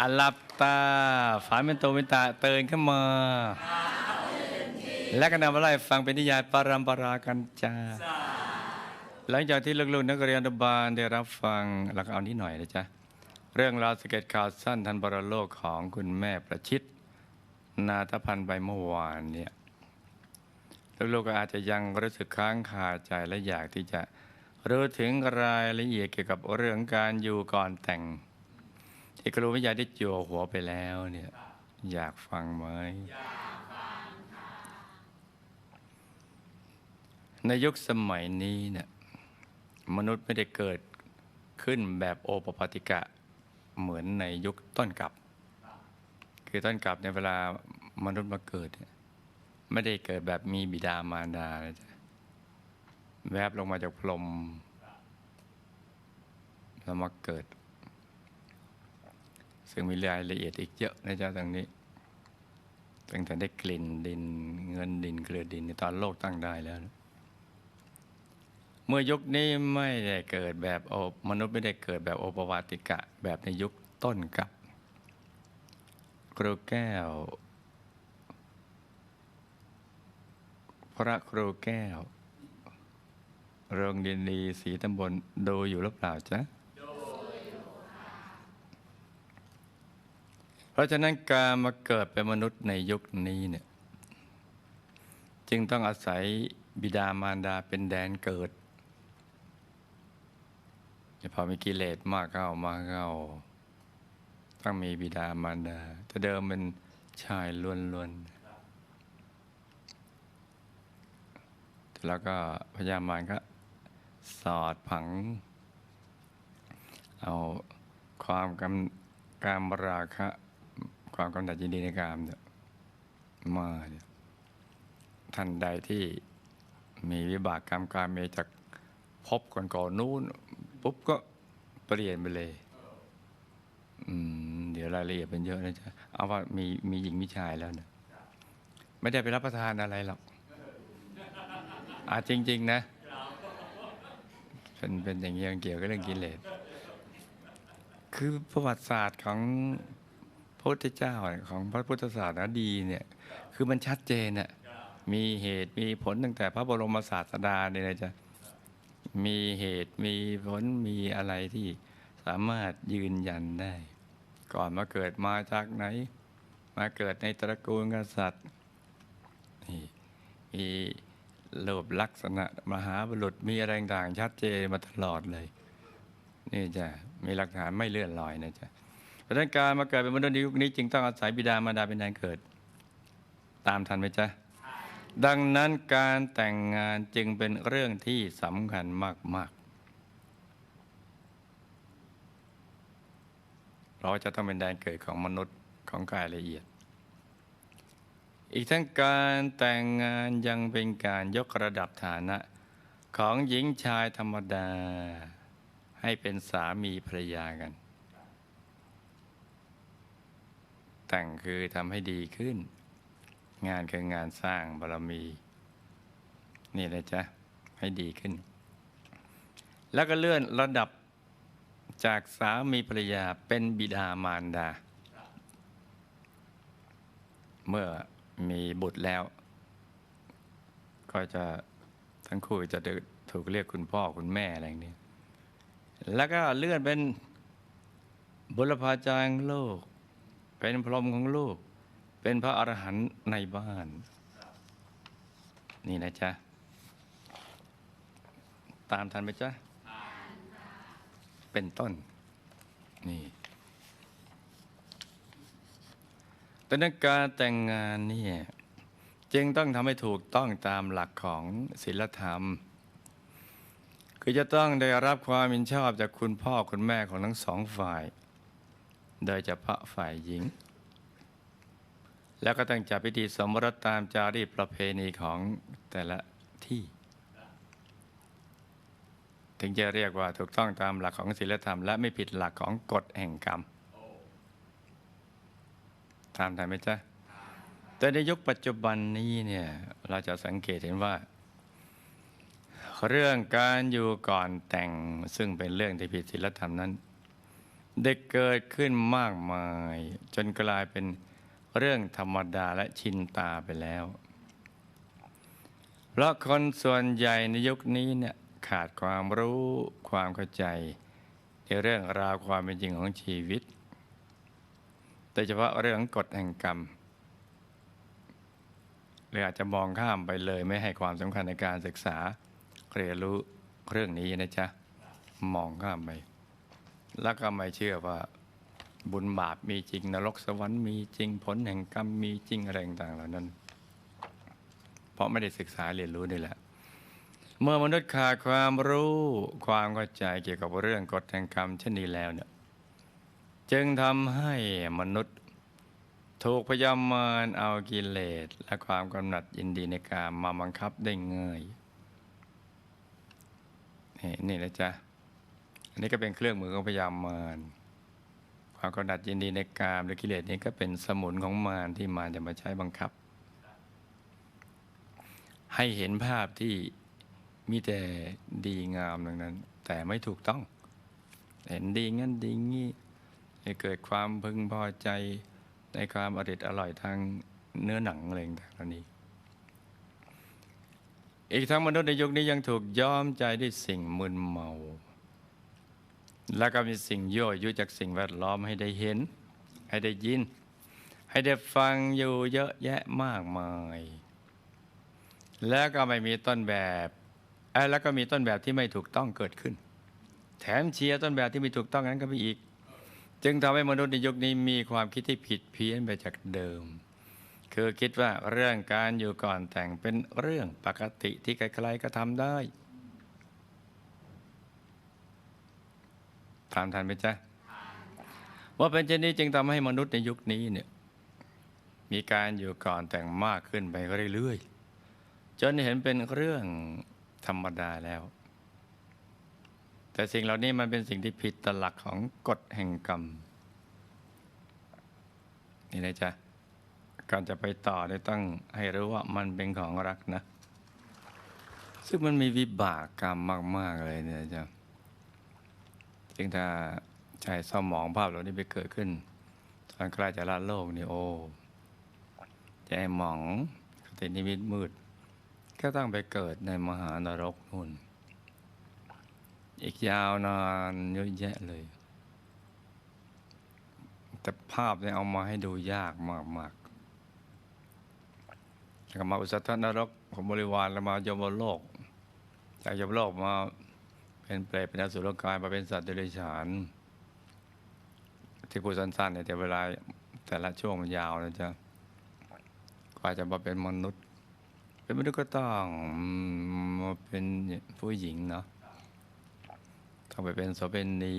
อันหลับตา ฝันเป็นตัวเป็นตาเตือนขึ้นมา และก็นำมาไล่ฟังเป็นนิยายปรัมปรากันจาหลังจากที่ลูกๆนักเรียนอนุบาลได้รับฟังหลักเอานิดหน่อยนะจ๊ะ เรื่องราวสเก็ตข่าวสั้นทันบรโลกของคุณแม่ประชิดนาทพันธ์ใบเมื่อวานเนี่ยลูกๆก็อาจจะยังรู้สึกค้างคาใจและอยากที่จะรู้ถึงรายละเอียดเกี่ยวกับเรื่องการอยู่ก่อนแต่ง ที่ครูวิทยาได้จั่วหัวไปแล้วเนี่ยอยากฟังไหมในยุคสมัยนี้เนี่ยมนุษย์ไม่ได้เกิดขึ้นแบบโอปปาติกะเหมือนในยุคต้นกลับ คือต้นกลับในเวลามนุษย์มาเกิด ไม่ได้เกิดแบบมีบิดามารดานะจ๊ะแวบลงมาจากพรมแล้วมาเกิด ซึ่งมีรายละเอียดอีกเยอะนะจ๊ะตรงนี้ตั้งแต่ได้กลิ่นดินเงินดินเกลือดินในตอนโลกตั้งได้แล้ว เมื่อยุคนี้ไม่ได้เกิดแบบโอมนุษย์ไม่ได้เกิดแบบโอปวาติกะแบบในยุคต้นกับ ครูแก้ว พระครูแก้ว โรงเรียนดีสีตำบลดูอยู่หรือเปล่าจ๊ะ เพ ราะฉะนั้นการมาเกิดเป็นมนุษย์ในยุคนี้เนี่ยจึงต้องอาศัยบิดามารดาเป็นแดนเกิดพอมีกิเลสมากเข้ามากเข้าต้องมีบิดามารดาแต่เดิมเป็นชายล้วนๆแล้วก็พญามารก็สอดผัง เอาความกำกามราคะ ความกำหนัดยินดีในกามเนี่ยมาเนี่ยท่านใดที่มีวิบากกรรมการเมจากพบก่อนก่อนนู้นปุ๊บก็เปลี่ยนไปเลย อืม เดี๋ยวรายละเอียดเป็นเยอะนะจ๊ะเอาว่ามีมีหญิงมีชายแล้วนะไม่ได้ไปรับประทานอะไรหรอกอาจจริง ๆ นะเป็นเป็นอย่างเงี้ยเกี่ยวกับเรื่องกิเลสคือประวัติศาสตร์ของ พระพุทธเจ้าของพระพุทธศาสนาดีเนี่ยคือมันชัดเจนน่ะมีเหตุมีผลตั้งแต่พระบรมศาสดาเนี่ยนะจ๊ะมีเหตุมีผลมีอะไรที่สามารถยืนยันได้ ก่อนมาเกิดมาจากไหน มาเกิดในตระกูลกษัตริย์นี่มีรูปลักษณะมหาบุรุษมีอะไรต่างชัดเจนมาตลอดเลย นี่จะมีหลักฐานไม่เลื่อนลอยนะจ๊ะ เพราะฉะนั้นการมาเกิดเป็นมนุษย์ในยุคนี้จึงต้องอาศัยบิดามารดาเป็นแดนเกิด ตามทันไหมจ๊ะดังนั้นการแต่งงานจึงเป็นเรื่องที่สำคัญมาก ๆ เราจะต้องเป็นแดนเกิดของมนุษย์ของกายละเอียด อีกทั้งการแต่งงานยังเป็นการยกระดับฐานะ ของหญิงชายธรรมดา ให้เป็นสามีภรรยากัน แต่งคือทำให้ดีขึ้น งานคืองานสร้างบารมี นี่นะจ๊ะ ให้ดีขึ้น แล้วก็เลื่อนระดับจากสามีภรรยาเป็นบิดามารดา เมื่อมีบุตรแล้ว ก็จะทั้งคู่จะถูกเรียกคุณพ่อคุณแม่อะไรอย่างนี้ แล้วก็เลื่อนเป็นบุรพาจารย์โลก เป็นพรหมของลูก เป็นพระอรหันต์ในบ้าน นี่นะจ๊ะ ตามทันไหมจ๊ะ เป็นต้น นี่แต่นักการแต่งงานเนี่ยจึงต้องทำให้ถูกต้องตามหลักของศีลธรรม คือจะต้องได้รับความเห็นชอบจากคุณพ่อคุณแม่ของทั้งสองฝ่าย โดยเฉพาะฝ่ายหญิง แล้วก็ต้องจัดพิธีสมรสตามจารีตประเพณีของแต่ละที่ ถึงจะเรียกว่าถูกต้องตามหลักของศีลธรรม และไม่ผิดหลักของกฎแห่งกรรมตามทันไหมจ๊ะแต่ในยุคปัจจุบันนี้เนี่ยเราจะสังเกตเห็นว่า เรื่องการอยู่ก่อนแต่งซึ่งเป็นเรื่องที่ผิดศีลธรรมนั้น ได้เกิดขึ้นมากมาย จนกลายเป็นเรื่องธรรมดาและชินตาไปแล้ว เพราะคนส่วนใหญ่ในยุคนี้เนี่ยขาดความรู้ความเข้าใจ ในเรื่องราวความเป็นจริงของชีวิต โดยเฉพาะเรื่องกฎแห่งกรรมหรืออาจจะมองข้ามไปเลยไม่ให้ความสำคัญในการศึกษาเรียนรู้เรื่องนี้นะจ๊ะ มองข้ามไป แล้วก็ไม่เชื่อว่าบุญบาปมีจริง นรกสวรรค์มีจริงผลแห่งกรรมมีจริงอะไรต่างๆเหล่านั้น เพราะไม่ได้ศึกษาเรียนรู้นี่แหละ เมื่อมนุษย์ขาดความรู้ความเข้าใจเกี่ยวกับเรื่องกฎแห่งกรรมเช่นนี้แล้วเนี่ยจึงทำให้มนุษย์ถูกพยามารเอากิเลสและความกำหนัดยินดีในการมาบังคับได้ง่ายนี่นี่นะจ๊ะ นนี้ก็เป็นเครื่องมือของพยามารความกำหนัดยินดีในกามหรือกิเลสนี้ก็เป็นสมุนของมารที่มารจะมาใช้บังคับ ให้เห็นภาพที่มีแต่ดีงามดังนั้น แต่ไม่ถูกต้อง เห็นดีงั้นดีงี้ให้เกิดความพึงพอใจในความอริดอร่อยทางเนื้อหนังอะไรต่างๆเหล่านี้ อีกทั้งมนุษย์ในยุคนี้ยังถูกย้อมใจด้วยสิ่งมึนเมา แล้วก็มีสิ่งยั่วยุจากสิ่งแวดล้อมให้ได้เห็น ให้ได้ยิน ให้ได้ฟังอยู่เยอะแยะมากมาย แล้วก็ไม่มีต้นแบบแล้วก็มีต้นแบบที่ไม่ถูกต้องเกิดขึ้น แถมเชียร์ต้นแบบที่ไม่ถูกต้องนั้นก็มีอีก จึงทำให้มนุษย์ในยุคนี้มีความคิดที่ผิดเพี้ยนไปจากเดิม คือคิดว่าเรื่องการอยู่ก่อนแต่งเป็นเรื่องปกติที่ใครๆก็ทำได้ ถามทันไหมจ๊ะว่าเป็นเช่นนี้จึงทำให้มนุษย์ในยุคนี้เนี่ยมีการอยู่ก่อนแต่งมากขึ้นไปเรื่อยๆจนเห็นเป็นเรื่องธรรมดาแล้ว แต่สิ่งเหล่านี้มันเป็นสิ่งที่ผิดตหลักของกฎแห่งกรรม นี่นะจ๊ะก่อนจะไปต่อเนี่ยต้องให้รู้ว่ามันเป็นของรักนะ ซึ่งมันมีวิบากกรรมมาก ๆ เลยเนี่ยจ๊ะ จึงถ้าใจเศร้าหมองภาพเหล่านี้ไปเกิดขึ้นตอนใกล้จะละโลกนี่โอ้ใจหมองคตินิมิตมืด ก็ต้องไปเกิดในมหานรกนู่น อีกยาวนานเยอะแยะเลย แต่ภาพเนี่ยเอามาให้ดูยากมากๆแล้วก็มาอุสัตนรกของบริวารแล้วมายมโลก จากยมโลกมา เป็นเปรตเป็นอสุรกายมาเป็นสัตว์เดรัจฉาน ที่พูดสั้นๆเนี่ยแต่เวลาแต่ละช่วงมันยาวนะจ๊ะกว่าจะมาเป็นมนุษย์ เป็นมนุษย์ก็ต้องมาเป็นผู้หญิงเนาะต้องไปเป็นโสเภณี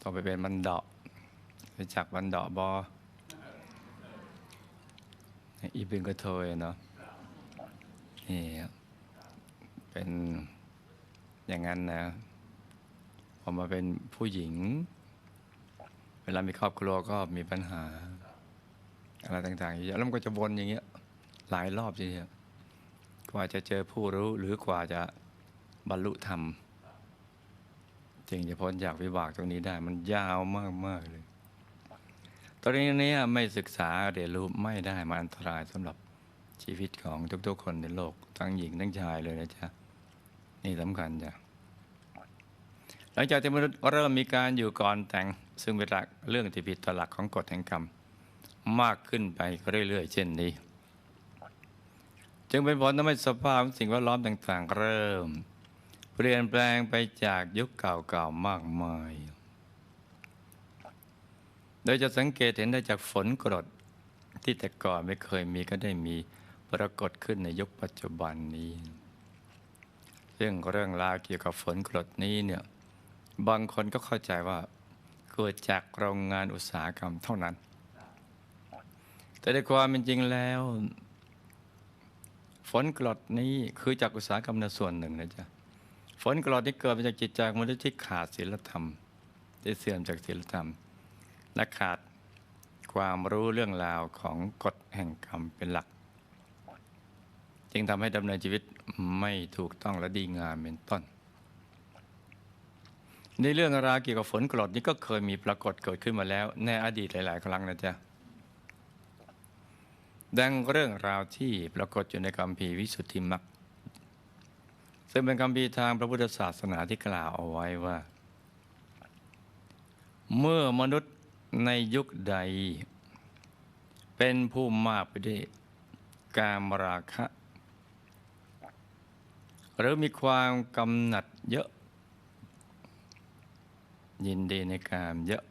ต้องไปเป็นบันดาะไปจักบันดาะบออีเป็นกระเทยเนาะนี่เป็น อย่างนั้นนะพอมาเป็นผู้หญิง เวลามีครอบครัวก็มีปัญหา อะไรต่างๆเยอะแล้วมันก็จะวนอย่างเงี้ย หลายรอบทีเดียวกว่าจะเจอผู้รู้หรือกว่าจะบรรลุธรรมจึงจะพ้นจากวิบากตรงนี้ได้มันยาวมากๆเลย ตอนนี้นี้ไม่ศึกษาเรียนรู้ไม่ได้มาอันตรายสำหรับชีวิตของทุกๆคนในโลก ทั้งหญิงทั้งชายเลยนะจ๊ะ นี่สำคัญจ้ะ ลังจากที่มนุษย์เริ่มมีการอยู่ก่อนแต่งซึ่งเป็นหลักเรื่องที่ผิดต่อหลักของกฎแห่งกรรม มากขึ้นไปเรื่อยๆ เช่นนี้ จึงเป็นผลทำให้สภาพสิ่งแวดล้อมต่าง ๆ เริ่ม เปลี่ยนแปลงไปจากยุคเก่าๆมากมาย โดยจะสังเกตเห็นได้จากฝนกรดที่แต่ก่อนไม่เคยมีก็ได้มีปรากฏขึ้นในยุคปัจจุบันนี้ เรื่องเรื่องราวเกี่ยวกับฝนกรดนี้เนี่ย บางคนก็เข้าใจว่าเกิดจากโรงงานอุตสาหกรรมเท่านั้น แต่ในความเป็นจริงแล้ว ฝนกรดนี้คือจากอุตสาหกรรมในส่วนหนึ่งนะจ๊ะฝนกรดนี้เกิดมาจากจิตใจมนุษย์ที่ขาดศีลธรรมที่เสื่อมจากศีลธรรมและขาดความรู้เรื่องราวของกฎแห่งกรรมเป็นหลัก จึงทำให้ดำเนินชีวิตไม่ถูกต้องและดีงามเป็นต้น ในเรื่องราวเกี่ยวกับฝนกรดนี่ก็เคยมีปรากฏเกิดขึ้นมาแล้ว ในอดีตหลาย ๆ ครั้งนะจ๊ะดังเรื่องราวที่ปรากฏอยู่ในคำพีร์วิสุทธิมรรคซึ่งเป็นคำพีร์ทางพระพุทธศาสนาที่กล่าวเอาไว้ว่า เมื่อมนุษย์ในยุคใด เป็นผู้มากไปด้วยกามราคะ หรือมีความกำหนัดเยอะ ยินดีในกามเยอะ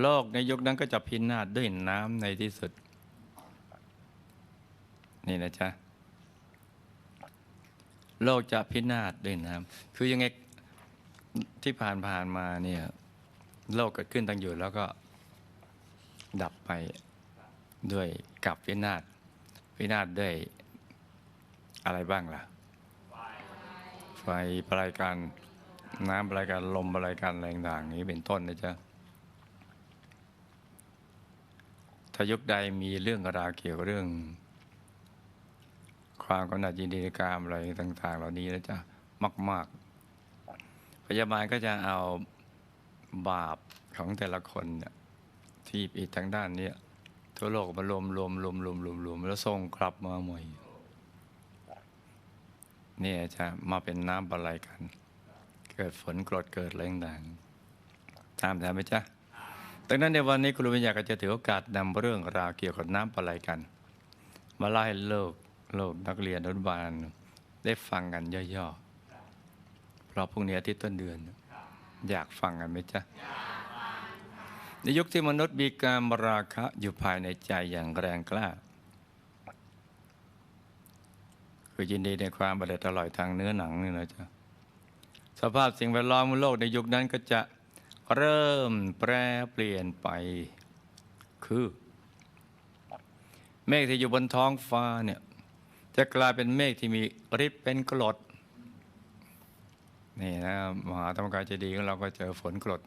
โลกในยุคนั้นก็จะพินาศด้วยน้ำในที่สุด นี่นะจ๊ะ โลกจะพินาศด้วยน้ำคือยังไงที่ผ่านผ่านมาเนี่ย โลกเกิดขึ้นตั้งอยู่แล้วก็ดับไปด้วยกับวินาศวินาศด้วยอะไรบ้างล่ะ ไฟปลายกัน น้ำปลายกันลมปลายกันอะไรต่างๆนี้เป็นต้นนะจ๊ะถ้ายุคใดมีเรื่องราวเกี่ยวกับเรื่อง ความกำหนัดยินดีกามอะไรต่าง ๆ เหล่านี้นะจ๊ะมาก ๆ พยาบาลก็จะเอาบาปของแต่ละคนเนี่ยที่อีกทางด้านเนี้ยทั่วโลกมารวมรวมรวมรวมรวมรวมแล้วส่งกลับมาหม่เนี่ยจะมาเป็นน้ำปลาไหลกัน เกิดฝนกรดเกิดแรงต่างตามทันไหมจ๊ะดังนั้นในวันนี้ครูวิญญาก็จะถือโอกาสนำเรื่องราวเกี่ยวกับน้ำปลาไลกัน มาเล่าให้โลกโลกนักเรียนอนุบาลได้ฟังกันย่อๆ เพราะพรุ่งนี้อาทิตย์ต้นเดือน อยากฟังกันไหมจ๊ะในยุคที่มนุษย์มีการมราคะอยู่ภายในใจอย่างแรงกล้า คือยินดีในความบัเด็ดอร่อยทางเนื้อหนังนี่นะจ๊ะ สภาพสิ่งแวดล้อมบนโลกในยุคนั้นก็จะเริ่มแปรเปลี่ยนไป คือ เมฆที่อยู่บนท้องฟ้าเนี่ยจะกลายเป็นเมฆที่มีฤทธิ์เป็นกรดนี่นะมหาธรรมกายเจดีย์ของเราก็เจอฝนกรด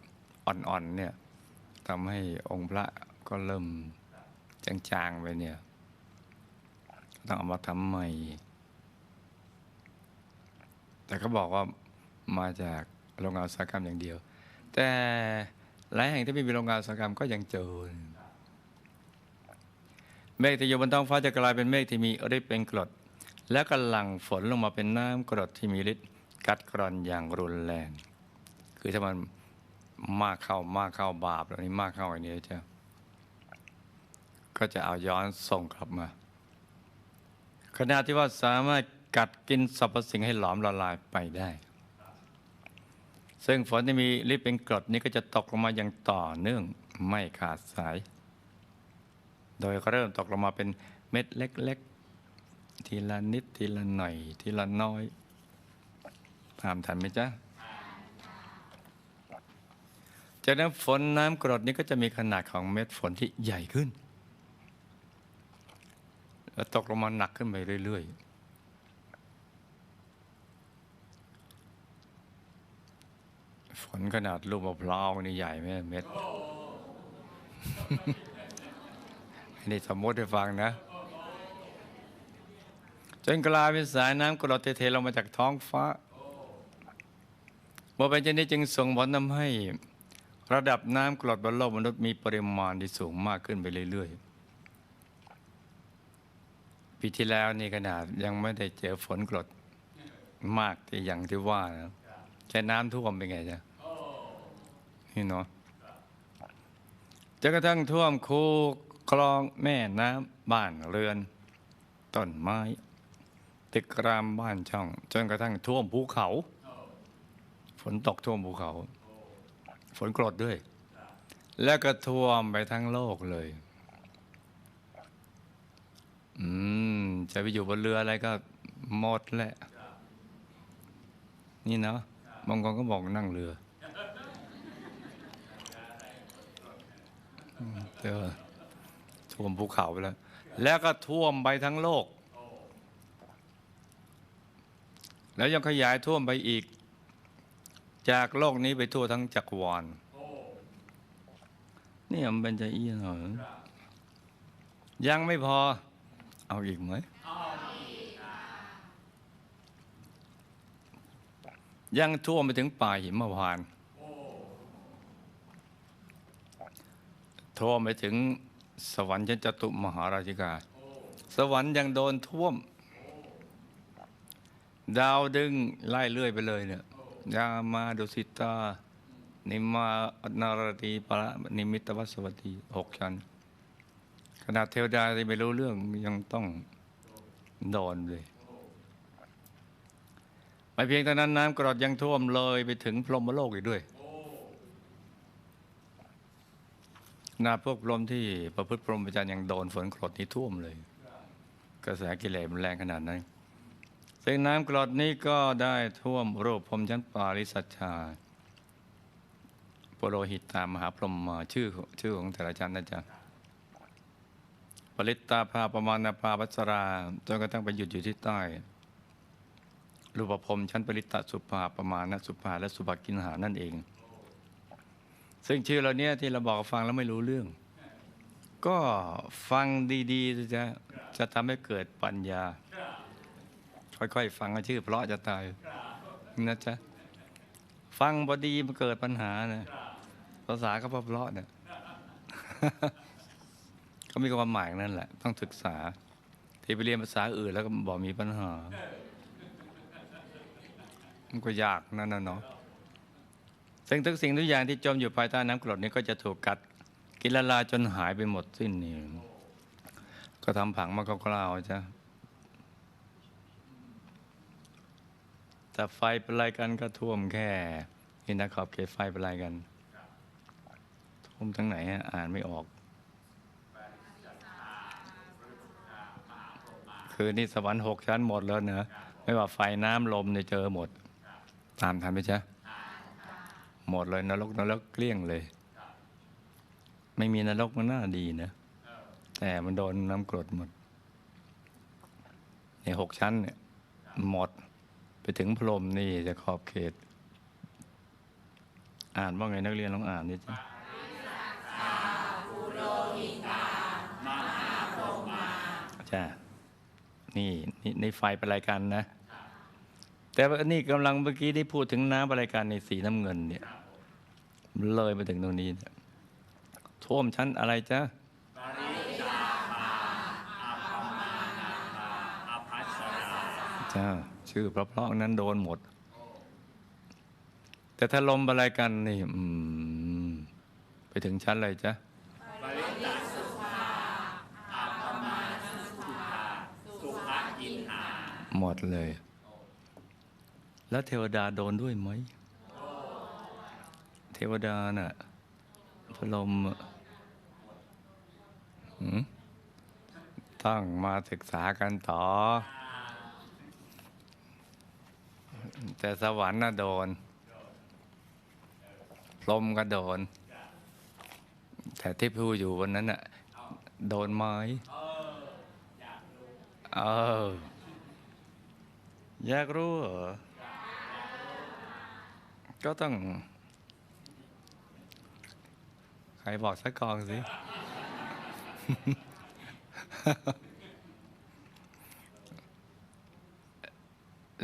อ่อนๆเนี่ยทำให้องค์พระก็เริ่มจางๆไปเนี่ยต้องเอามาทำใหม่ แต่เขาบอกว่า มาจากโรงงานอุตสาหกรรมอย่างเดียว แต่หลายแห่งที่ไม่มีโรงงานอุตสาหกรรมก็ยังเจอเมฆที่อยู่บนท้องฟ้าจะกลายเป็นเมฆที่มีฤทธิ์เป็นกรด แล้วก็หลั่งฝนลงมาเป็นน้ำกรดที่มีฤทธิ์กัดกร่อนอย่างรุนแรง คือถ้ามันมากเข้ามากเข้าบาปแล้วนี้มากเข้าอันนี้จะก็จะเอาย้อนส่งกลับมา ขณะที่ว่าสามารถกัดกินสรรพสิ่งให้หลอมละลายไปได้ ซึ่งฝนที่มีฤทธิ์เป็นกรดนี้ก็จะตกลงมาอย่างต่อเนื่องไม่ขาดสาย โดยเริ่มตกลงมาเป็นเม็ดเล็ก ๆ ทีละนิดทีละหน่อย ทีละน้อยตามทันไหมจ๊ะ จากนั้นฝนน้ำกรดนี้ก็จะมีขนาดของเม็ดฝนที่ใหญ่ขึ้น แล้วตกลงมาหนักขึ้นไปเรื่อย ๆ ฝนขนาดลูกมะพร้าวนี่ใหญ่ไหมเม็ดอันนี้สมมติให้ฟังนะ จนกลายเป็นสายน้ำกรดเทๆลงมาจากท้องฟ้าเมื่อเป็นเช่นนี้จึงส่งผลทำให้ ระดับน้ำกรดบนโลกมนุษย์มีปริมาณที่สูงมากขึ้นไปเรื่อยๆ ปีที่แล้วนี่ขนาดยังไม่ได้เจอฝนกรดมากที่อย่างที่ว่านะแค่น้ำท่วมเป็นไงจ๊ะ นี่เนาะจนกระทั่งท่วมคูคลองแม่น้ำบ้านเรือน ต้นไม้ตึกรามบ้านช่อง จนกระทั่งท่วมภูเขา ฝนตกท่วมภูเขา ฝนกรดด้วย แล้วก็ท่วมไปทั้งโลกเลย อืม จะไปอยู่บนเรืออะไรก็หมดแหละ นี่เนาะบางคนก็บอกนั่งเรืออืม เจอท่วมภูเขาไปแล้ว แล้วก็ท่วมไปทั้งโลก แล้วยังขยายท่วมไปอีก จากโลกนี้ไปทั่วทั้งจักรวาลนี่มันเป็นใจเอี้ยนเหรอยังไม่พอ เอาอีกไหมยังท่วมไปถึงป่าหิมพานต์ ท่วมไปถึงสวรรค์ชั้นจตุมหาราชิกา สวรรค์ยังโดนท่วม ดาวดึงไล่เลื่อยไปเลยเนี่ยยามาดุสิตา นิมานารตีปรนิมิตวัสวัตีหกชั้นขนาดเทวดาที่ไม่รู้เรื่องยังต้องโดนเลยไม่เพียงเท่านั้นน้ำกรดยังท่วมเลยไปถึงพรหมโลกอีกด้วย นาพวกพรหมที่ประพฤติพรหมจรรย์ยังโดนฝนกรดนี้ท่วมเลย กระแสกิเลสมันแรงขนาดนั้นซึ่งน้ำกรดนี้ก็ได้ท่วมรูปพรหมชั้นปาริสัชชาปโรหิตตามหาพรหมชื่อชื่อของแต่ละชั้นนะจ๊ะปริตตาภาประมาณนาภาวัสราจนกระทั่งไปหยุดอยู่ที่ใต้ รูปภพชั้นปริตตสุภาประมาณนสุภาและสุภกินหานั่นเอง ซึ่งชื่อเราเนี้ยที่เราบอกฟังแล้วไม่รู้เรื่อง ก็ฟังดีๆจะจะทำให้เกิดปัญญา ค่อยๆ ฟังชื่อ เพราะจะตายนะจ๊ะฟังพอดีมันเกิดปัญหานะภาษาก็เพราะเนี่ยเขามีความหมายนั่นแหละ ต้องศึกษา ที่ไปเรียนภาษาอื่นแล้วก็บอกมีปัญหา มันก็ยากนั่นน่ะเนาะ ซึ่งทุกสิ่งทุกอย่างที่จมอยู่ภายใต้น้ำกรดนี้ก็จะถูกกัดกินละลายจนหายไปหมดสิ้นนี่ก็ทำผังมาคร่าวๆจ้ะแต่ไฟเป็นไรกันก็ท่วมแค่นี่นะขอบเขตไฟเป็นไรกันท่วมทั้งไหนอะอ่านไม่ออก คือนี่สวรรค์หกชั้นหมดแล้วเนอะไม่ว่าไฟน้ำลมเนี่ยเจอหมด ตามทันไหมจ๊ะ หมดเลยนรกนรกเกลี้ยงเลย ไม่มีนรกมันน่าดีนะแต่มันโดนน้ำกรดหมดในหกชั้นเนี่ยหมดไปถึงพรมนี่จะขอบเขต อ่านว่าไงนักเรียนลองอ่านดิจ้ะจ้านี่นี่ในไฟเป็นรายการนะ แต่ว่านี่กำลังเมื่อกี้ที่พูดถึงน้ำบรายการในสีน้ำเงินเนี่ยมันเลยมาถึงตรงนี้เนี่ยท่วมชั้นอะไรจ๊ะจ้าชื่อเพราะๆนั้นโดนหมด แต่ถ้าลมบรายกันนี่อืมไปถึงชั้นอะไรจ๊ะหมดเลย แล้วเทวดาโดนด้วยไหม เทวดาน่ะพระลมต้องมาศึกษากันต่อ แต่สวรรค์น่ะโดนพรมก็โดน แต่ที่พูดอยู่วันนั้นน่ะโดนไหมเออ อยากรู้เหรอ ก็ต้อง ใครบอกสักกองสิ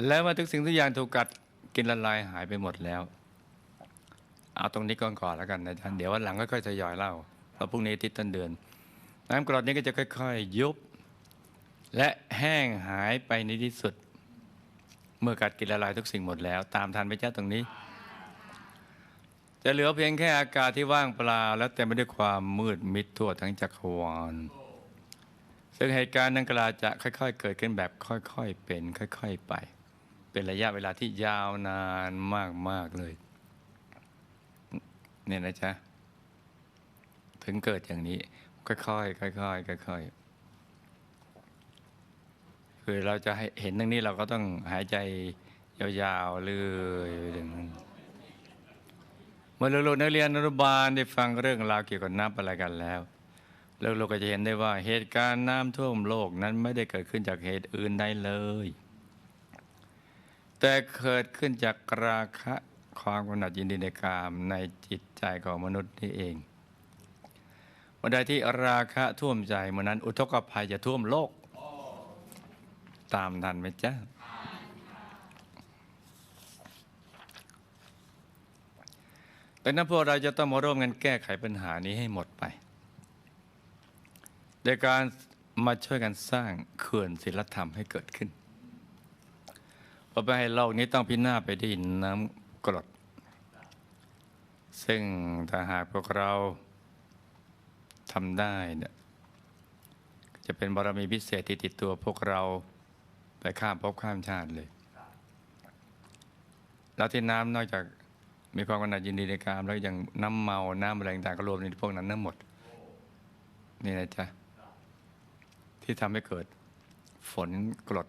แล้วมาทุกสิ่งทุกอย่างถูกกัดกินละลายหายไปหมดแล้ว เอาตรงนี้ก่อนก่อนแล้วกันนะจ๊ะเดี๋ยววันหลังค่อยๆทยอยเล่าเพราะพรุ่งนี้อาทิตย์ต้นเดือน น้ำกรดนี้ก็จะค่อย ๆ ยุบ และแห้งหายไปในที่สุด เมื่อกัดกินละลายทุกสิ่งหมดแล้ว ตามทันไปเจ้าตรงนี้ จะเหลือเพียงแค่อากาศที่ว่างเปล่า และเต็มไปด้วยความมืดมิดทั่วทั้งจักรวาลซึ่งเหตุการณ์ดังกล่าวจะค่อย ๆ เกิดขึ้นแบบค่อย ๆ เป็น ค่อย ๆ ไป เป็นระยะเวลาที่ยาวนานมาก ๆ เลย เนี่ยนะจ๊ะ ถึงเกิดอย่างนี้ ค่อยๆค่อยๆค่อยๆคือเราจะให้เห็นตรงนี้เราก็ต้องหายใจยาวๆเรื่อยไปถึงนั้น มื่อลูกๆนักเรียนอนุบาลได้ฟังเรื่องราวเกี่ยวกับน้ำอะไรกันแล้วลูกๆก็จะเห็นได้ว่าเหตุการณ์น้ำท่วมโลกนั้นไม่ได้เกิดขึ้นจากเหตุอื่นใดเลย แต่เกิดขึ้นจากราคะความกำหนัดยินดีในกามในจิตใจของมนุษย์นี่เองเมื่อใดที่ราคะท่วมใจเมื่อนั้น อุทกภัยจะท่วมโลก ตามทันไหมจ๊ะ ดังนั้นพวกเราจะต้องมาร่วมกันแก้ไขปัญหานี้ให้หมดไปโดยการมาช่วยกันสร้างเขื่อนศิลธรรมให้เกิดขึ้นเพราะไปให้โลกนี้ต้องพินาศไปด้วยน้ำกรด ซึ่งถ้าหากพวกเราทำได้เนี่ยจะเป็นบารมีพิเศษที่ติดตัวพวกเราไปข้ามภพข้ามชาติเลย แล้วที่น้ำนอกจาก มีความกำหนัดยินดีในกาม แล้วยังน้ำเมาน้ำอะไรต่างๆก็รวมในพวกนั้นทั้งหมด นี่นะจ๊ะ ที่ทำให้เกิดฝนกรด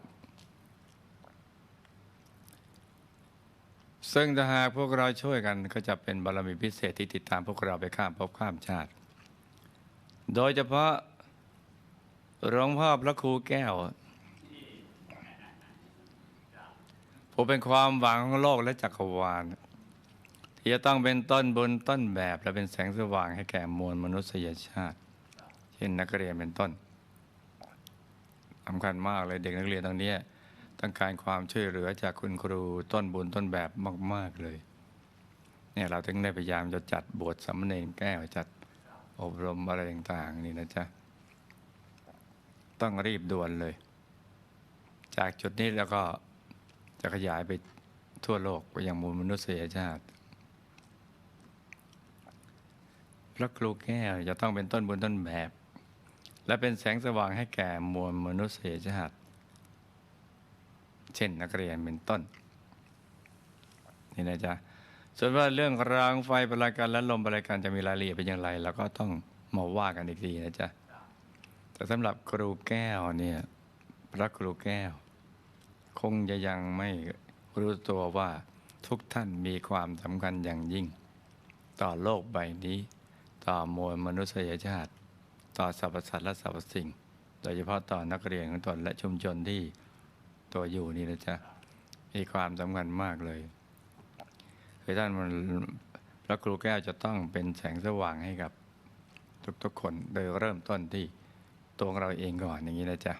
ซึ่งถ้าหากพวกเราช่วยกันก็จะเป็นบารมีพิเศษที่ติดตามพวกเราไปข้ามภพข้ามชาติ โดยเฉพาะหลวงพ่อพระครูแก้วผู้เป็นความหวังของโลกและจักรวาล ที่จะต้องเป็นต้นบุญต้นแบบและเป็นแสงสว่างให้แก่มวลมนุษยชาติ เช่นนักเรียนเป็นต้นสำคัญมากเลยเด็กนักเรียนตรงนี้ต้องการความช่วยเหลือจากคุณครูต้นบุญต้นแบบมาก ๆเลยเนี่ยเราถึงได้พยายามจะจัดบทสามเณรแก้วจัดอบรมอะไรต่างๆนี่นะจ๊ะต้องรีบด่วนเลย จากจุดนี้แล้วก็จะขยายไปทั่วโลกไปยังมูลมนุษยชาติ พระครูแก้วจะต้องเป็นต้นบุญต้นแบบ และเป็นแสงสว่างให้แก่มวลมนุษยชาติเช่นนักเรียนเป็นต้นนี่นะจ๊ะส่วนว่าเรื่องรางไฟประลายการและลมประลายการจะมีรายละเอียดเป็นอย่างไรเราก็ต้องมาว่ากันอีกทีนะจ๊ะแต่สำหรับครูแก้วเนี่ยพระครูแก้ว คงจะยังไม่รู้ตัวว่าทุกท่านมีความสำคัญอย่างยิ่ง ต่อโลกใบนี้ ต่อมวลมนุษยชาติ ต่อสรรพสัตว์และสรรพสิ่ง โดยเฉพาะต่อนักเรียนของตนและชุมชนที่ตัวอยู่นี่นะจ๊ะมีความสำคัญมากเลยคือท่านมันพระครูแก้วจะต้องเป็นแสงสว่างให้กับทุกๆคน โดยเริ่มต้นที่ตัวเราเองก่อนอย่างนี้นะจ๊ะ